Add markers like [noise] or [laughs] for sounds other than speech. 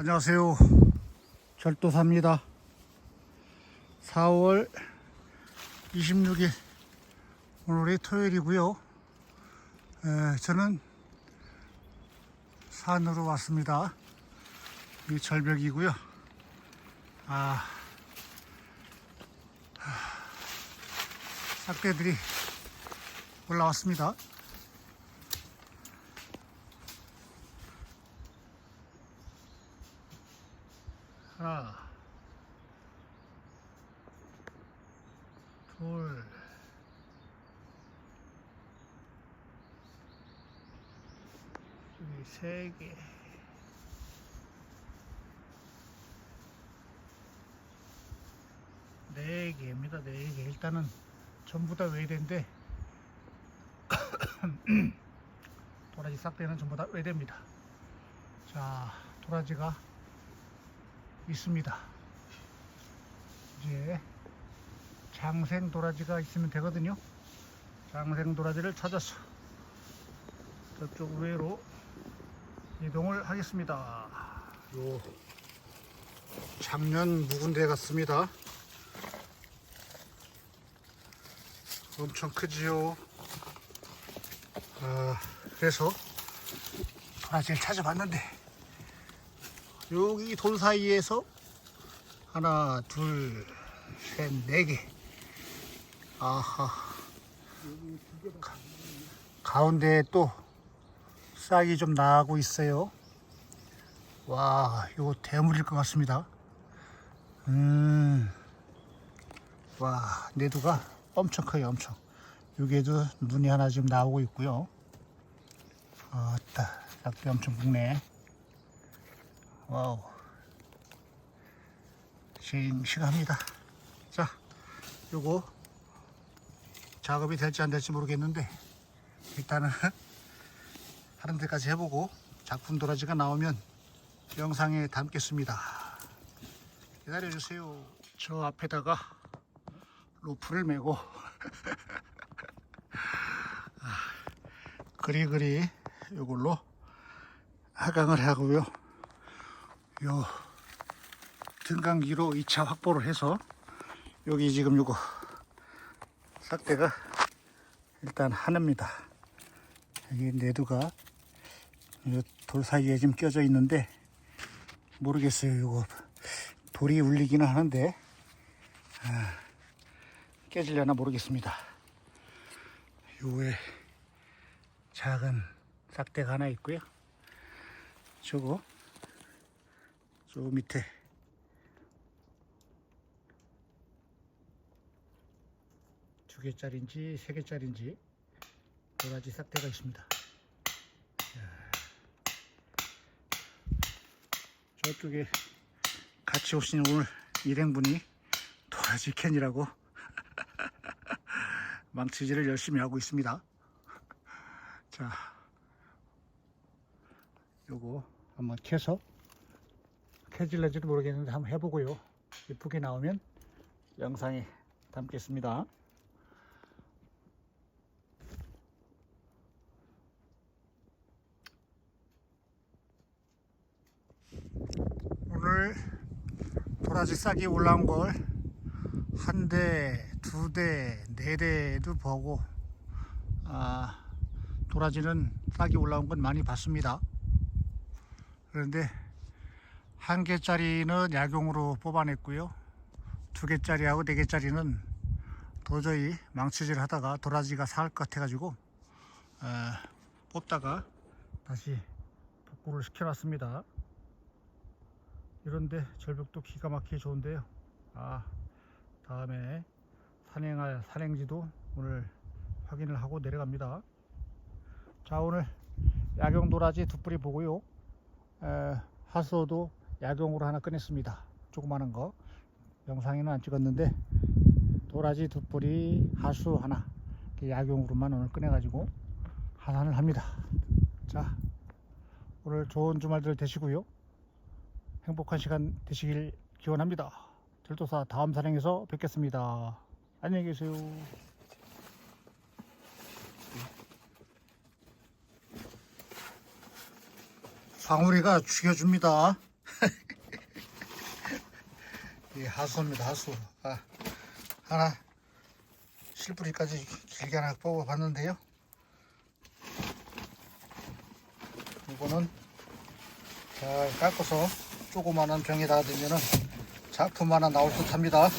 안녕하세요. 절도사입니다. 4월 26일 오늘이 토요일이고요. 에, 저는 산으로 왔습니다. 이 절벽이고요. 아, 하, 싹대들이 올라왔습니다. 하나, 둘, 여기 세 개, 네 개입니다. 네 개. 일단은 전부 다 외대인데 [coughs] 도라지 싹대는 전부 다 외대입니다. 자, 도라지가 있습니다. 이제 장생 도라지가 있으면 되거든요. 장생 도라지를 찾아서 저쪽 외로 이동을 하겠습니다. 요 작년 묵은 데 같습니다. 엄청 크지요. 아, 그래서 도라지를 찾아봤는데 여기 돌 사이에서 하나, 둘, 셋, 네 개. 아하. 가, 가운데에 또 싹이 좀 나고 있어요. 와, 이거 대물일 것 같습니다. 음, 와, 내두가 엄청 커요, 엄청. 여기에도 눈이 하나 지금 나오고 있고요. 아따, 싹이 엄청 굵네. 와우. 싱싱합니다. 자, 요거 작업이 될지 안 될지 모르겠는데 일단은 [laughs] 하는 데까지 해보고 작품 도라지가 나오면 영상에 담겠습니다. 기다려주세요. 저 앞에다가 로프를 메고 [laughs] 아, 그리그리 요걸로 하강을 하고요. 요 등강기로 2차 확보를 해서 여기 지금 요거 싹대가 일단 하나입니다. 여기 내두가 요돌 사이에 지금 껴져 있는데 모르겠어요. 요거 돌이 울리기는 하는데 아, 깨질려나 모르겠습니다. 요에 작은 싹대가 하나 있고요. 저거 저 밑에 두 개짜리인지 세 개짜리인지 도라지 싹대가 있습니다. 자, 저쪽에 같이 오신 오늘 일행분이 도라지 캔이라고 [laughs] 망치질을 열심히 하고 있습니다. 자, 요거 한번 캐서 캐질는지도 모르겠는데 한번 해보고요. 예쁘게 나오면 영상에 담겠습니다. 오늘 도라지 싹이 올라온 걸 한 대, 두 대, 네 대도 보고 아, 도라지는 싹이 올라온 건 많이 봤습니다. 그런데 한 개짜리는 약용으로 뽑아냈고요. 두 개짜리하고 네 개짜리는 도저히 망치질 하다가 도라지가 살 것 같아가지고 에, 뽑다가 다시 복구를 시켜놨습니다. 이런데 절벽도 기가 막히게 좋은데요. 아 다음에 산행할 산행지도 오늘 확인을 하고 내려갑니다. 자 오늘 야경 도라지 두 뿌리 보고요. 에, 하수도 야경으로 하나 꺼냈습니다. 조그마한 거 영상에는 안 찍었는데 도라지 두 뿌리 하수 하나 야경으로만 오늘 꺼내 가지고 하산을 합니다. 자 오늘 좋은 주말들 되시고요. 행복한 시간 되시길 기원합니다. 절도사 다음 산행에서 뵙겠습니다. 안녕히 계세요. 방울이가 죽여줍니다. 이 하수입니다 하수. 아, 하나 실뿌리까지 길게 하나 뽑아봤는데요. 이거는 잘 깎아서 조그마한 병에다 넣으면 작품 하나 나올 듯 합니다